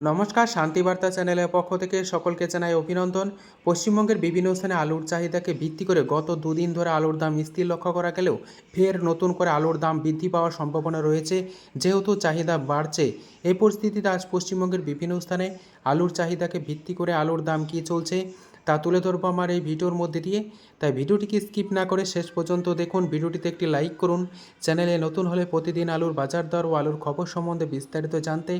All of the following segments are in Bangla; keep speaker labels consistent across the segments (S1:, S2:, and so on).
S1: নমস্কার শান্তিবার্তা চ্যানেলের পক্ষ থেকে সকলকে জানাই অভিনন্দন। পশ্চিমবঙ্গের বিভিন্ন স্থানে আলুর চাহিদাকে ভিত্তি করে গত দুদিন ধরে আলুর দাম স্থির লক্ষ্য করা গেলেও ফের নতুন করে আলুর দাম বৃদ্ধি পাওয়ার সম্ভাবনা রয়েছে। যেহেতু চাহিদা বাড়ছে, এই পরিস্থিতিতে আজ পশ্চিমবঙ্গের বিভিন্ন স্থানে আলুর চাহিদাকে ভিত্তি করে আলুর দাম কী চলছে তা তুলে ধরবো আমার এই ভিডিওর মধ্যে দিয়ে। তাই ভিডিওটিকে স্কিপ না করে শেষ পর্যন্ত দেখুন। ভিডিওটিতে একটি লাইক করুন। চ্যানেলে নতুন হলে প্রতিদিন আলুর বাজার দর ও আলুর খবর সম্বন্ধে বিস্তারিত জানতে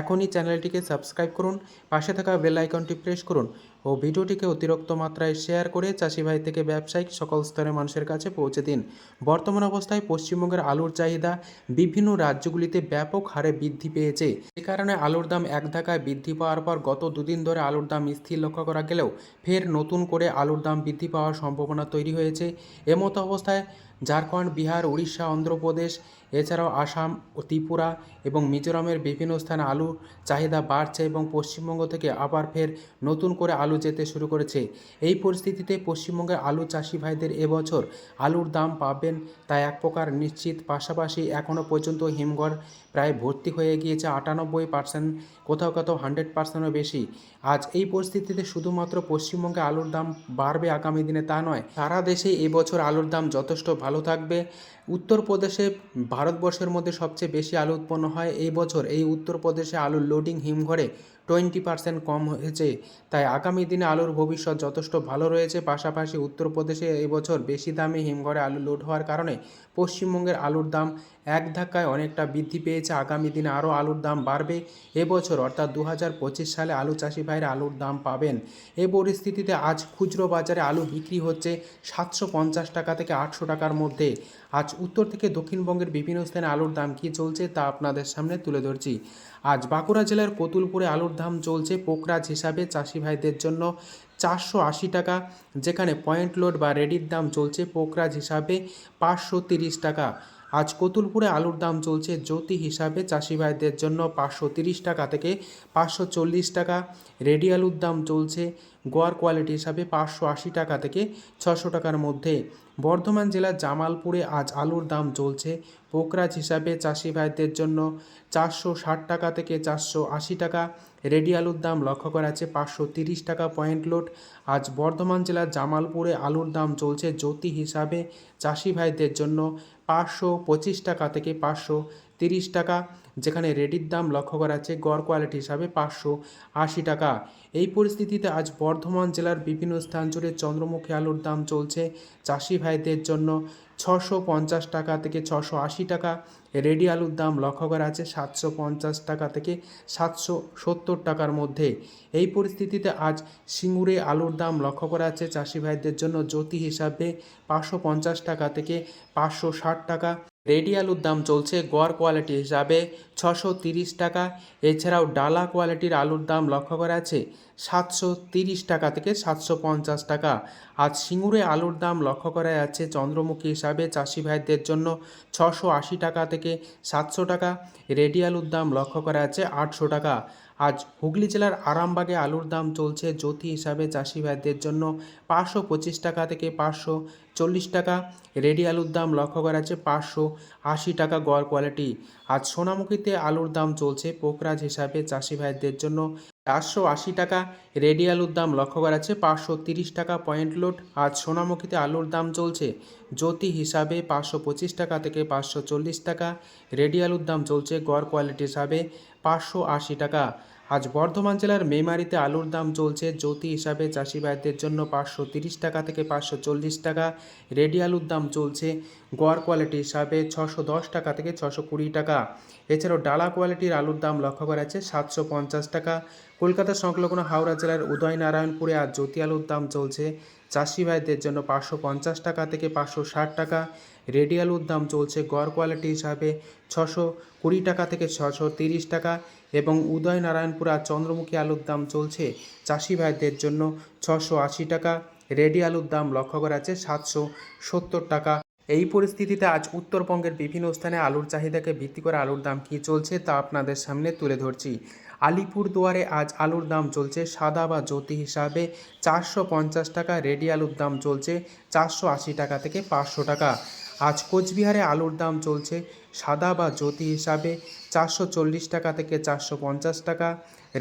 S1: এখনই চ্যানেলটিকে সাবস্ক্রাইব করুন। পাশে থাকা বেল আইকনটি প্রেস করুন। ও ভিডিওটিকে অতিরিক্ত মাত্রায় শেয়ার করে চাষি ভাই থেকে ব্যবসায়িক সকল স্তরের মানুষের কাছে পৌঁছে দিন। বর্তমান অবস্থায় পশ্চিমবঙ্গের আলুর চাহিদা বিভিন্ন রাজ্যগুলিতে ব্যাপক হারে বৃদ্ধি পেয়েছে। এ কারণে আলুর দাম এক ধাক্কায় বৃদ্ধি পাওয়ার পর গত দুদিন ধরে আলুর দাম স্থির লক্ষ্য করা গেলেও ফের নতুন করে আলুর দাম বৃদ্ধি পাওয়ার সম্ভাবনা তৈরি হয়েছে। এমতো অবস্থায় ঝাড়খণ্ড, বিহার উড়িষ্যা অন্ধ্রপ্রদেশ, এছাড়াও আসাম ও ত্রিপুরা এবং মিজোরামের বিভিন্ন স্থানে আলুর চাহিদা বাড়ছে এবং পশ্চিমবঙ্গ থেকে আবার ফের নতুন করে আলু যেতে শুরু করেছে। এই পরিস্থিতিতে পশ্চিমবঙ্গের আলু চাষি ভাইদের এবছর আলুর দাম পাবেন তা এক প্রকার নিশ্চিত। পাশাপাশি এখনও পর্যন্ত হিমঘর প্রায় ভর্তি হয়ে গিয়েছে আটানব্বই পার্সেন্ট, কোথাও কোথাও হান্ড্রেড পার্সেন্টও বেশি। আজ এই পরিস্থিতিতে শুধুমাত্র পশ্চিমবঙ্গে আলুর দাম বাড়বে আগামী দিনে তা নয়, সারা দেশে এবছর আলুর দাম যথেষ্ট ভালো থাকবে। উত্তরপ্রদেশে ভারতবর্ষের মধ্যে সবচেয়ে বেশি আলু উৎপন্ন হয়। এই বছর এই উত্তরপ্রদেশে আলুর লোডিং হিমঘরে টোয়েন্টি পার্সেন্ট কম হয়েছে। তাই আগামী দিনে আলুর ভবিষ্যৎ যথেষ্ট ভালো রয়েছে। পাশাপাশি উত্তরপ্রদেশে এবছর বেশি দামে হিমঘরে আলু লোড হওয়ার কারণে পশ্চিমবঙ্গের আলুর দাম এক ধাক্কায় অনেকটা বৃদ্ধি পেয়েছে। আগামী দিনে আরও আলুর দাম বাড়বে। এবছর অর্থাৎ দু হাজার পঁচিশ সালে আলু চাষি ভাইরা আলুর দাম পাবেন। এ পরিস্থিতিতে আজ খুচরো বাজারে আলু বিক্রি হচ্ছে সাতশো পঞ্চাশ টাকা থেকে আটশো টাকার মধ্যে। আজ উত্তর থেকে দক্ষিণবঙ্গের বিভিন্ন স্থানে আলুর দাম কী চলছে তা আপনাদের সামনে তুলে ধরছি। আজ বাঁকুড়া জেলার কতুলপুরে আলুর দাম চলছে পোকরাজ হিসাবে চাষি ভাইদের জন্য চারশো আশি টাকা, যেখানে পয়েন্ট লোড বা রেডির দাম চলছে পোকরাজ হিসাবে পাঁচশো তিরিশ টাকা। আজ কতুলপুরে আলুর দাম চলছে জ্যোতি হিসাবে চাষি ভাইদের জন্য পাঁচশো তিরিশ টাকা থেকে পাঁচশো চল্লিশ টাকা। রেডি আলুর দাম চলছে গোয়ার কোয়ালিটি হিসাবে পাঁচশো আশি টাকা থেকে ছশো টাকার মধ্যে। বর্ধমান জেলার জামালপুরে আজ আলুর দাম চলছে। পোকরাজ হিসাবে চাষি ভাইদের জন্য চারশো ষাট টাকা থেকে চারশো আশি টাকা। রেডি আলুর দাম লক্ষ্য করা আছে পাঁচশো তিরিশ টাকা পয়েন্ট লোড। আজ বর্ধমান জেলার জামালপুরে আলুর দাম চলছে জ্যোতি হিসাবে চাষি ভাইদের জন্য পাঁচশো পঁচিশ টাকা থেকে পাঁচশো তিরিশ টাকা, যেখানে রেডির দাম লক্ষ্য করা আছে গড় কোয়ালিটি হিসাবে পাঁচশো আশি টাকা। এই পরিস্থিতিতে আজ বর্ধমান জেলার বিভিন্ন স্থান জুড়ে চন্দ্রমুখী আলুর দাম চলছে চাষি ভাইদের জন্য ছশো পঞ্চাশ টাকা থেকে ছশো আশি টাকা। রেডি আলুর দাম লক্ষ্য করা আছে সাতশো পঞ্চাশ টাকা থেকে সাতশো সত্তর টাকার মধ্যে। এই পরিস্থিতিতে আজ সিঙ্গুরে আলুর দাম লক্ষ্য করা আছে চাষি ভাইদের জন্য জ্যোতি হিসাবে পাঁচশো পঞ্চাশ টাকা থেকে পাঁচশো ষাট টাকা। রেডি আলুর দাম চলছে গড় কোয়ালিটি হিসাবে ছশো তিরিশ টাকা। এছাড়াও ডালা কোয়ালিটির আলুর দাম লক্ষ্য করা আছে সাতশো তিরিশ টাকা থেকে সাতশো পঞ্চাশ টাকা। আজ সিঙ্গুরে আলুর দাম লক্ষ্য করা যাচ্ছে চন্দ্রমুখী হিসাবে চাষি ভাইদের জন্য ছশো আশি টাকা থেকে সাতশো টাকা। রেডি আলুর দাম লক্ষ্য করা যাচ্ছে আটশো টাকা। আজ হুগলি জেলার আরামবাগে আলুর দাম চলছে জ্যোতি হিসাবে চাষি ভাইদের জন্য পাঁচশো পঁচিশ টাকা থেকে পাঁচশো চল্লিশ টাকা। রেডি আলুর দাম লক্ষ্য করা আছে পাঁচশো আশি টাকা গড় কোয়ালিটি আজ সোনামুখীতে আলুর দাম চলছে পোকরাজ হিসাবে চাষি ভাইদের জন্য চারশো আশি টাকা। রেডি আলুর দাম লক্ষ্য করা যাচ্ছে, পাঁচশো তিরিশ টাকা পয়েন্ট লোড। আর সোনামুখীতে আলুর দাম চলছে, জ্যোতি হিসাবে পাঁচশো পঁচিশ টাকা থেকে পাঁচশো চল্লিশ টাকা। রেডি আলুর দাম চলছে গড় কোয়ালিটি হিসাবে পাঁচশো আশি টাকা। আজ বর্ধমান জেলার মেমারিতে আলুর দাম চলছে। জ্যোতি হিসাবে চাষি ভাইদের জন্য পাঁচশো তিরিশ টাকা থেকে পাঁচশো চল্লিশ টাকা। রেডি আলুর দাম চলছে গড় কোয়ালিটি হিসাবে ছশো দশ টাকা থেকে ছশো কুড়ি টাকা। এছাড়াও ডালা কোয়ালিটির আলুর দাম লক্ষ্য করা যাচ্ছে সাতশো পঞ্চাশ টাকা। কলকাতা সংলগ্ন হাওড়া জেলার উদয়নারায়ণপুরে আজ জ্যোতি আলুর দাম চলছে চাষি ভাইদের জন্য পাঁচশো পঞ্চাশ টাকা থেকে পাঁচশো ষাট টাকা। রেডি আলুর দাম চলছে গড় কোয়ালিটি হিসাবে ছশো কুড়ি টাকা থেকে ছশো তিরিশ টাকা এবং উদয়নারায়ণপুর চন্দ্রমুখী আলুর দাম চলছে চাষি ভাইদের জন্য ছশো আশি টাকা। রেডি আলুর দাম লক্ষ্য করা আছে সাতশো সত্তর টাকা। এই পরিস্থিতিতে আজ উত্তরবঙ্গের বিভিন্ন স্থানে আলুর চাহিদাকে ভিত্তি করে আলুর দাম কী চলছে তা আপনাদের সামনে তুলে ধরছি। আলিপুরদুয়ারে আজ আলুর দাম চলছে সাদা বা জ্যোতি হিসাবে চারশো পঞ্চাশ টাকা, রেডি আলুর দাম চলছে চারশো আশি টাকা থেকে পাঁচশো টাকা। আজ কোচবিহারে আলুর দাম চলছে সাদা বা জ্যোতি হিসাবে চারশো চল্লিশ টাকা থেকে চারশো পঞ্চাশ টাকা।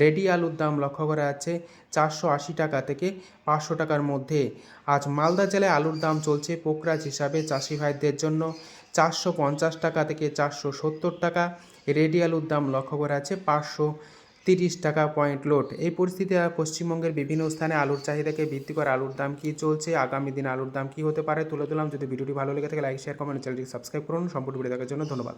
S1: রেডি আলুর দাম লক্ষ্য করা যাচ্ছে চারশো আশি টাকা থেকে পাঁচশো টাকার মধ্যে। আজ মালদা জেলায় আলুর দাম চলছে পোকরাজ হিসাবে চাষি ভাইদের জন্য চারশো পঞ্চাশ টাকা থেকে চারশো সত্তর টাকা। রেডি আলুর দাম লক্ষ্য করা আছে পাঁচশো তিরিশ টাকা পয়েন্ট লোড। এই পরিস্থিতি পশ্চিমবঙ্গের বিভিন্ন স্থানে আলুর চাহিদাকে ভিত্তি করে আলুর দাম কী চলছে, আগামী দিন আলুর দাম কী হতে পারে তুলে দিলাম যদি ভিডিওটি ভালো লেগে থাকে, লাইক শেয়ার কমেন্ট চ্যানেলটি সাবস্ক্রাইব করুন। সম্পূর্ণ ভিডিও দেখার জন্য ধন্যবাদ।